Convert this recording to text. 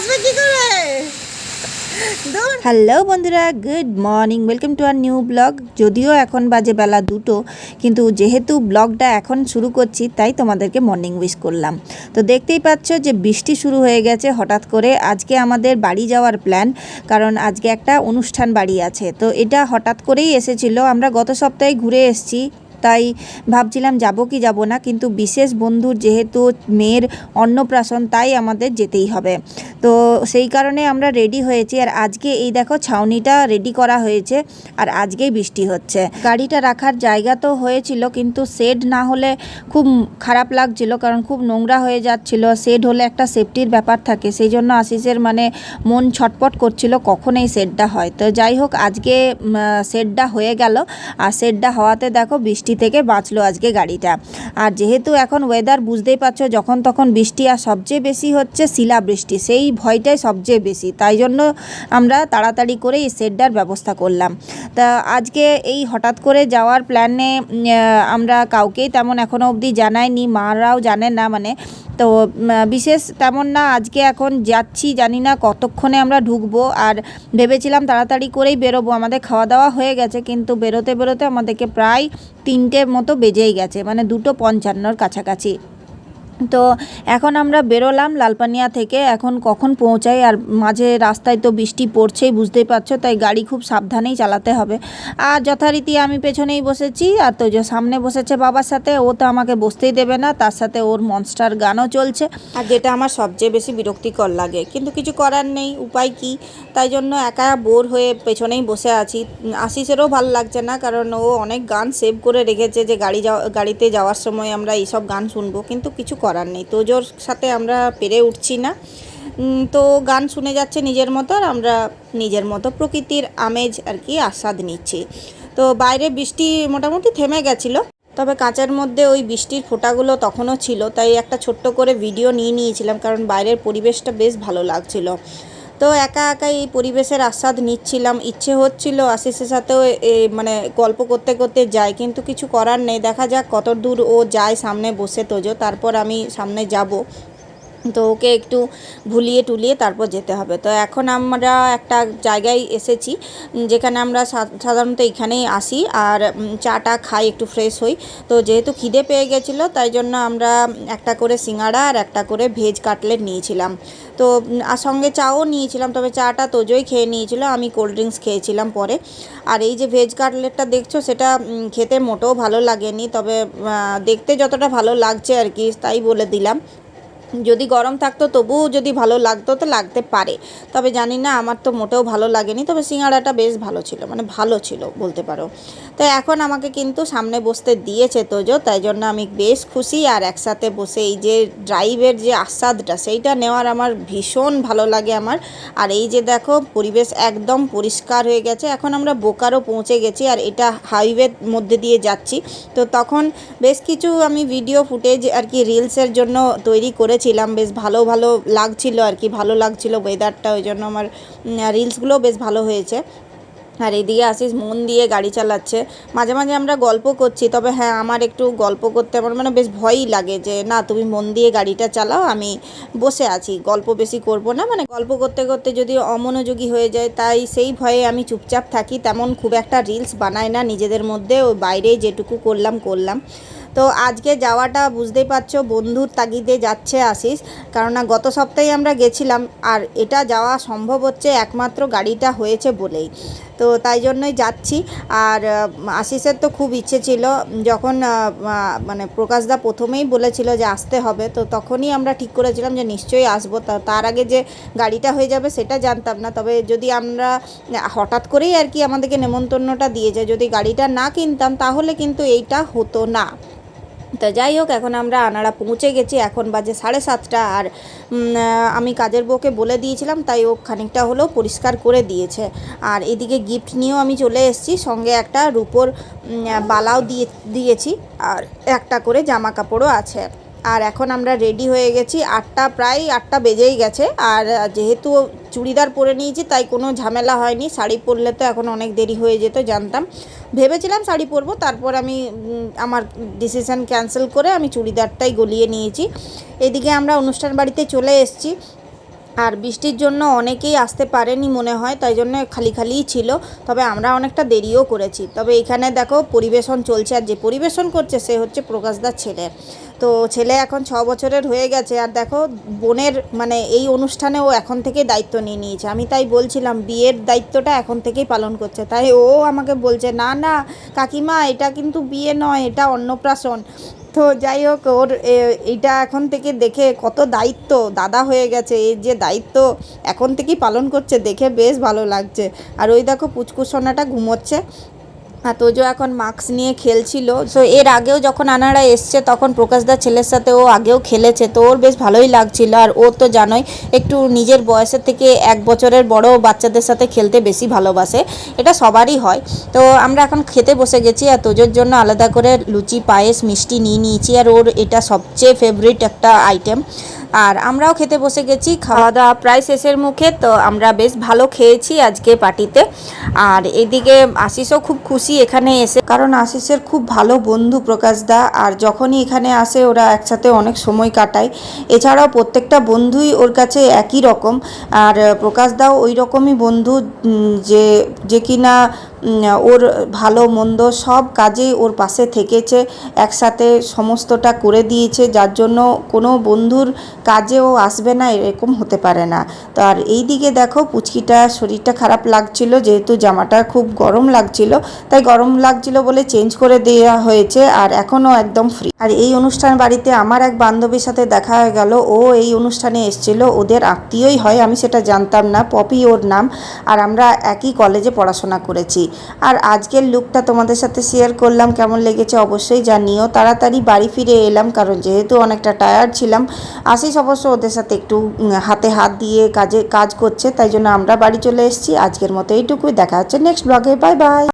আসবে কি করে? হ্যালো বন্ধুরা, good morning. Welcome to our new blog. যদিও এখন বাজে বেলা দুটো, কিন্তু যেহেতু ব্লগটা এখন শুরু করছি, তাই তোমাদেরকে মর্নিং উইশ করলাম। তো দেখতেই পাচ্ছ যে বৃষ্টি শুরু হয়ে গেছে হঠাৎ করে। আজকে আমাদের বাড়ি যাওয়ার প্ল্যান কারণ আজকে একটা অনুষ্ঠান বাড়ি আছে। তো এটা হঠাৎ করেই এসেছিল। আমরা গত সপ্তাহে ঘুরে এসেছি। তাই ভাবছিলাম যাব কি যাব না, কিন্তু বিশেষ বন্ধুর যেহেতু মেয়ের অন্নপ্রাশন, তাই আমাদের যেতেই হবে। তো সেই কারণে আমরা রেডি হয়েছি। আর আজকে এই দেখো ছাউনিটা রেডি করা হয়েছে, আর আজকেই বৃষ্টি হচ্ছে। গাড়িটা রাখার জায়গা তো হয়েছিল, কিন্তু শেড না হলে খুব খারাপ লাগছিল, কারণ খুব নোংরা হয়ে যাচ্ছিল। শেড হলে একটা সেফটির ব্যাপার থাকে, সেই জন্য আশিসের মানে মন ছটপট করছিল কখন এই শেডটা হয়। তো যাই হোক, আজকে শেডটা হয়ে গেল। আর শেডটা হওয়াতে দেখো বৃষ্টি থেকে বাঁচলো আজকে গাড়িটা। আর যেহেতু এখন ওয়েদার বুঝতেই পারছ, যখন তখন বৃষ্টি আর সবচেয়ে বেশি হচ্ছে শিলা বৃষ্টি। সেই ভয়টাই সবচেয়ে বেশি। তাই জন্য আমরা তাড়াতাড়ি করে এই শেডটার ব্যবস্থা করলাম। তা আজকে এই হঠাৎ করে যাওয়ার প্ল্যানে আমরা কাউকেই তেমন এখনও অবধি জানাইনি, মারাও জানেন না মানে। তো বিশেষ তেমন না, আজকে এখন যাচ্ছি, জানি না কতক্ষণে আমরা ঢুকবো। আর ভেবেছিলাম তাড়াতাড়ি করেই বেরোবো। আমাদের খাওয়া দাওয়া হয়ে গেছে, কিন্তু বেরোতে বেরোতে আমাদেরকে প্রায় তিনটে মতো বেজেই গেছে মানে দুটো পঞ্চান্নর কাছাকাছি। তো এখন আমরা বেরোলাম লালপানিয়া থেকে। এখন কখন পৌঁছাই আর মাঝে রাস্তায় তো বৃষ্টি পড়ছেই, বুঝতেই পারছ, তাই গাড়ি খুব সাবধানেই চালাতে হবে। আর যথারীতি আমি পেছনেই বসেছি, আর তো যে সামনে বসেছে বাবার সাথে, ও তো আমাকে বসতেই দেবে না, তার সাথে ওর মনস্টার গানও চলছে। আর যেটা আমার সবচেয়ে বেশি বিরক্তিকর লাগে, কিন্তু কিছু করার নেই, উপায় কি? তাই জন্য একা বোর হয়ে পেছনেই বসে আছি। আশিসেরও ভালো লাগছে না, কারণ ও অনেক গান সেভ করে রেখেছে যে গাড়ি যাওয়া, গাড়িতে যাওয়ার সময় আমরা এইসব গান শুনব, কিন্তু কিছু নেই। তোজোর সাথে আমরা পেরে উঠছি না। তো গান শুনে যাচ্ছে নিজের মতো আর আমরা নিজের মতো প্রকৃতির আমেজ আর কি আস্বাদ নিচ্ছি। তো বাইরে বৃষ্টি মোটামুটি থেমে গেছিল, তবে কাঁচের মধ্যে ওই বৃষ্টির ফোঁটাগুলো তখনও ছিল, তাই একটা ছোট্ট করে ভিডিও নিয়ে নিয়েছিলাম, কারণ বাইরের পরিবেশটা বেশ ভালো লাগছিল। তো একা একা এই পরিবেশের আস্বাদ নিচ্ছিলাম। ইচ্ছে হচ্ছিল আশিসের সাথেও মানে গল্প করতে করতে যাই, কিন্তু কিছু করার নেই। দেখা যাক কত দূর ও যায় সামনে বসে তোজো। তারপর আমি সামনে যাব। তো ওকে একটু ভুলিয়ে টুলিয়ে তারপর যেতে হবে। তো এখন আমরা একটা জায়গায় এসেছি, যেখানে আমরা সাধারণত এখানেই আসি আর চাটা খাই একটু ফ্রেশ হই। তো যেহেতু খিদে পেয়ে গেছিল, তাই জন্য আমরা একটা করে সিঙ্গাড়া আর একটা করে ভেজ কাটলেট নিয়েছিলাম। তো আর সঙ্গে চাও নিয়েছিলাম, তবে চাটা তোজোই খেয়ে নিয়েছিল, আমি কোল্ড ড্রিঙ্কস খেয়েছিলাম পরে। আর এই যে ভেজ কাটলেটটা দেখছ, সেটা খেতে মোটেও ভালো লাগেনি, তবে দেখতে যতটা ভালো লাগছে আর কি, তাই বলে দিলাম। যদি গরম থাকতো, তবুও যদি ভালো লাগতো, তো লাগতে পারে। তবে জানি না, আমার তো মোটেও ভালো লাগেনি। তবে সিঙ্গাড়াটা বেশ ভালো ছিল মানে ভালো ছিল বলতে পারো। তো এখন আমাকে কিন্তু সামনে বসতে দিয়েছে তোজো, তাই জন্য আমি বেশ খুশি। আর একসাথে বসে এই যে ড্রাইভের যে আস্বাদটা, সেইটা নেওয়ার আমার ভীষণ ভালো লাগে আমার। আর এই যে দেখো, পরিবেশ একদম পরিষ্কার হয়ে গেছে। এখন আমরা বোকারও পৌঁছে গেছি, আর এটা হাইওয়ের মধ্যে দিয়ে যাচ্ছি। তো তখন বেশ কিছু আমি ভিডিও ফুটেজ আর কি রিলসের জন্য তৈরি করেছিলাম বেশ ভালো ভালো লাগছিল আর কি, ভালো লাগছিল ওয়েদারটা ওই জন্য আমার রিলসগুলো বেশ ভালো হয়েছে। আর এদিকে আসিস মন দিয়ে গাড়ি চালাচ্ছে। মাঝে মাঝে আমরা গল্প করছি, তবে হ্যাঁ আমার একটু গল্প করতে আমার মানে বেশ ভয়ই লাগে যে, না, তুমি মন দিয়ে গাড়িটা চালাও, আমি বসে আছি, গল্প বেশি করব না। মানে গল্প করতে করতে যদি অমনোযোগী হয়ে যায়, তাই সেই ভয়ে আমি চুপচাপ থাকি, তেমন খুব একটা রিলস বানাই না, নিজেদের মধ্যে, ওই বাইরে যেটুকু করলাম করলাম। তো আজকে যাওয়াটা বুঝতেই পারছ, বন্ধুর তাগিদে যাচ্ছে আসিস কেননা গত সপ্তাহে আমরা গেছিলাম আর এটা যাওয়া সম্ভব হচ্ছে একমাত্র গাড়িটা হয়েছে বলেই। তো তাই জন্যই যাচ্ছি। আর আশিসের তো খুব ইচ্ছে ছিল, যখন মানে প্রকাশদা প্রথমেই বলেছিল যে আসতে হবে, তো তখনই আমরা ঠিক করেছিলাম যে নিশ্চয়ই আসব। তার আগে যে গাড়িটা হয়ে যাবে সেটা জানতাম না। তবে যদি আমরা, হঠাৎ করেই আর কি আমাদেরকে নেমন্তন্নটা দিয়েছে, যদি গাড়িটা না কিনতাম তাহলে কিন্তু এইটা হতো না। তো যাই হোক, এখন আমরা আনাড়া পৌঁছে গেছি। এখন বাজে সাড়ে সাতটা আর আমি কাজের বউকে বলে দিয়েছিলাম, তাই ও খানিকটা হলেও পরিষ্কার করে দিয়েছে। আর এদিকে গিফট নিয়েও আমি চলে এসেছি, সঙ্গে একটা রুপোর বালাও দিয়ে, দিয়েছি, আর একটা করে জামা কাপড়ও আছে। আর এখন আমরা রেডি হয়ে গেছি। আটটা প্রায় আটটা বেজেই গেছে। আর যেহেতু চুড়িদার পরে নিয়েছি, তাই কোনো ঝামেলা হয়নি। শাড়ি পরলে তো এখন অনেক দেরি হয়ে যেত, জানতাম। ভেবেছিলাম শাড়ি পরবো, তারপর আমি আমার ডিসিশান ক্যান্সেল করে আমি চুড়িদারটাই গলিয়ে নিয়েছি। এদিকে আমরা অনুষ্ঠান বাড়িতে চলে এসেছি। আর বৃষ্টির জন্য অনেকেই আসতে পারেনি মনে হয়, তাই জন্য খালি খালিই ছিল। তবে আমরা অনেকটা দেরিও করেছি। তবে এখানে দেখো পরিবেশন চলছে আর যে পরিবেশন করছে সে হচ্ছে প্রকাশদার ছেলে তো ছেলে এখন ছ বছরের হয়ে গেছে আর দেখো বোনের মানে এই অনুষ্ঠানে ও এখন থেকে দায়িত্ব নিয়ে নিয়েছে। আমি তাই বলছিলাম বিয়ের দায়িত্বটা এখন থেকেই পালন করছে। তাই ও আমাকে বলছে, না না, কাকিমা, এটা কিন্তু বিয়ে নয়, এটা অন্নপ্রাশন। তো যাই হোক, ওর, এ- এইটা এখন থেকে দেখে কত দায়িত্ব। দাদা হয়ে গেছে, এই যে দায়িত্ব এখন থেকেই পালন করছে, দেখে বেশ ভালো লাগছে। আর ওই দেখো পুচকুসোনাটা ঘুমোচ্ছে। আর তোজো এখন মাস্ক নিয়ে খেলছিল। সো এর আগেও যখন আনারা এসছে, তখন প্রকাশ প্রকাশদার ছেলের সাথে ও আগেও খেলেছে। তো ওর বেশ ভালোই লাগছিল। আর ও তো জানোই, একটু নিজের বয়সের থেকে এক বছরের বড় বাচ্চাদের সাথে খেলতে বেশি ভালোবাসে। এটা সবারই হয়। তো আমরা এখন খেতে বসে গেছি। আর তোজোর জন্য আলাদা করে লুচি, পায়েস, মিষ্টি নিয়ে নিয়েছি। আর ওর এটা সবচেয়ে ফেভারিট একটা আইটেম আর আমরাও খেতে বসে গেছি খাওয়া দাওয়া প্রায় শেষের মুখে, তো আমরা বেশ ভালো খেয়েছি আজকে পার্টিতে। আর এদিকে আশিসও খুব খুশি এখানে এসে, কারণ আশিসের খুব ভালো বন্ধু প্রকাশ দা, আর যখনই এখানে আসে ওরা একসাথে অনেক সময় কাটায়। এছাড়াও প্রত্যেকটা বন্ধুই ওর কাছে একই রকম, আর প্রকাশ দাও ওই রকমই বন্ধু যে যে কিনা ওর ভালো, মন্দ সব কাজে ওর পাশে থেকেছে, একসাথে সমস্তটা করে দিয়েছে, যার জন্য কোনো বন্ধুর কাজেও আসবে না, এরকম হতে পারে না। তো আর এই দিকে দেখো, পুচকিটা শরীরটা খারাপ লাগছিল, যেহেতু জামাটা খুব গরম লাগছিল, তাই গরম লাগছিল বলে চেঞ্জ করে দেওয়া হয়েছে আর এখনও একদম ফ্রি আর এই অনুষ্ঠান বাড়িতে আমার এক বান্ধবীর সাথে দেখা হয়ে গেল, ও এই অনুষ্ঠানে এসেছিল, ওদের আত্মীয়ই হয়, আমি সেটা জানতাম না, পপি ওর নাম, আর আমরা একই কলেজে পড়াশোনা করেছি। আর আজকের লুকটা তোমাদের সাথে শেয়ার করলাম, কেমন লেগেছে অবশ্যই জানিও। তাড়াতাড়ি বাড়ি ফিরে এলাম, কারণ যেহেতু অনেকটা টায়ার্ড ছিলাম, আশিস অবশ্য ওদের সাথে একটু হাতে হাত দিয়ে কাজে, কাজ করছে, তাই জন্য আমরা বাড়ি চলে এসেছি। আজকের মতো এইটুকুই, দেখা হচ্ছে নেক্সট ব্লগে বাই বাই